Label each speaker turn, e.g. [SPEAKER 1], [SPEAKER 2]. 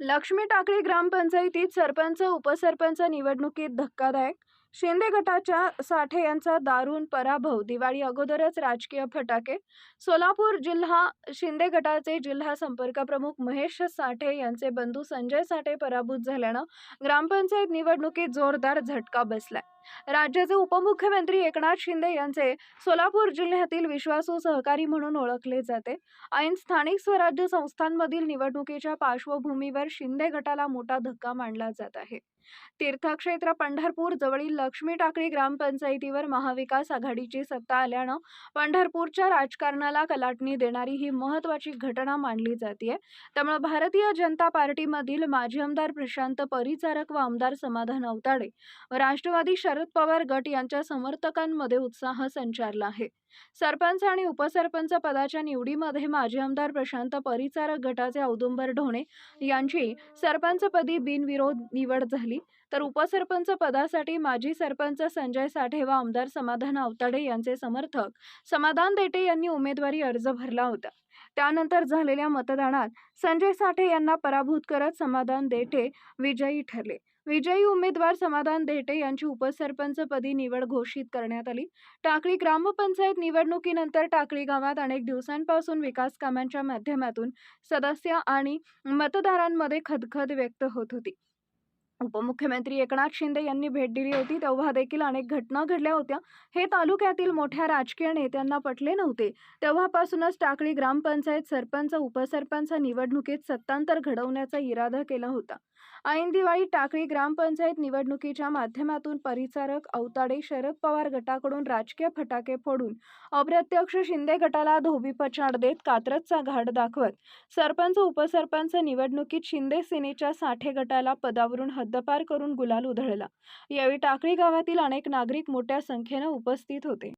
[SPEAKER 1] लक्ष्मी टाकळी ग्रामपंचायतीत सरपंच उपसरपंच निवडणुकीत धक्कादायक. शिंदे गटाच्या साठे यांचा दारुण पराभव. दिवाळी अगोदरच राजकीय फटाके. सोलापूर जिल्हा शिंदे गटाचे जिल्हा संपर्क प्रमुख महेश साठे यांचे बंधू संजय साठे पराभूत झाल्यानं ग्रामपंचायत निवडणुकीत जोरदार झटका बसलाय. राज्याचे उपमुख्यमंत्री एकनाथ शिंदे यांचे सोलापूर जिल्ह्यातील विश्वासू सहकारी म्हणून ओळखले जाते. ऐन स्थानिक स्वराज्य संस्थांमधील निवडणुकीच्या पार्श्वभूमीवर शिंदे गटाला मोठा धक्का मानला जात आहे. तीर्थक्षेत्र पंढरपूर जवळील लक्ष्मी टाकळी ग्रामपंचायतीवर महाविकास आघाडीची सत्ता आल्यानं पंढरपूरच्या राजकारणाला कलाटणी देणारी ही महत्वाची घटना मानली जाते त्यामुळे भारतीय जनता पार्टीमधील माजी आमदार प्रशांत परिचारक व आमदार समाधान अवताडे व राष्ट्रवादी शरद शरद पवार गट यांच्या समर्थकांमध्ये उत्साह संचारला आहे. सरपंच आणि उपसरपंच पदाच्या निवडीमध्ये माजी आमदार प्रशांत परिचारक गटाचे औदुंबर ढोणे यांची सरपंचपदी बिनविरोध निवड झाली. तर उपसरपंच पदासाठी माजी सरपंच संजय साठे व आमदार समाधान आवताडे यांचे समर्थक समाधान देटे यांनी उमेदवारी अर्ज भरला होता. त्यानंतर झालेल्या मतदानात संजय साठे यांना पराभूत करत समाधान देठे विजयी ठरले. विजयी उमेदवार समाधान देटे यांची उपसरपंचपदी निवड घोषित करण्यात आली. टाकळी ग्रामपंचायत निवडणुकीनंतर टाकळी गावात अनेक दिवसांपासून विकास कामांच्या माध्यमातून सदस्य आणि मतदारांमध्ये खदखद व्यक्त होत होती. उपमुख्यमंत्री एकनाथ शिंदे यांनी भेट दिली होती. तेव्हा देखील अनेक घटना घडल्या होत्या. हे तालुक्यातील मोठ्या राजकीय नेत्यांना पटले नव्हते. तेव्हापासूनच टाकळी ग्रामपंचायत सरपंच उपसरपंच निवडणुकीत सत्तांतर घडवण्याचा इरादा केला होता. ऐन दिवाळी टाकळी ग्रामपंचायत निवडणुकीच्या माध्यमातून परिचारक अवताडे शरद पवार गटाकडून राजकीय फटाके फोडून अप्रत्यक्ष शिंदे गटाला धोबीपछाड देत कात्रजचा घाट दाखवत सरपंच उपसरपंच निवडणुकीत शिंदे सेनेच्या साठे गटाला पदावरून हद्दपार करून गुलाल उधळला. यावेळी टाकळी गावातील अनेक नागरिक मोठ्या संख्येनं उपस्थित होते.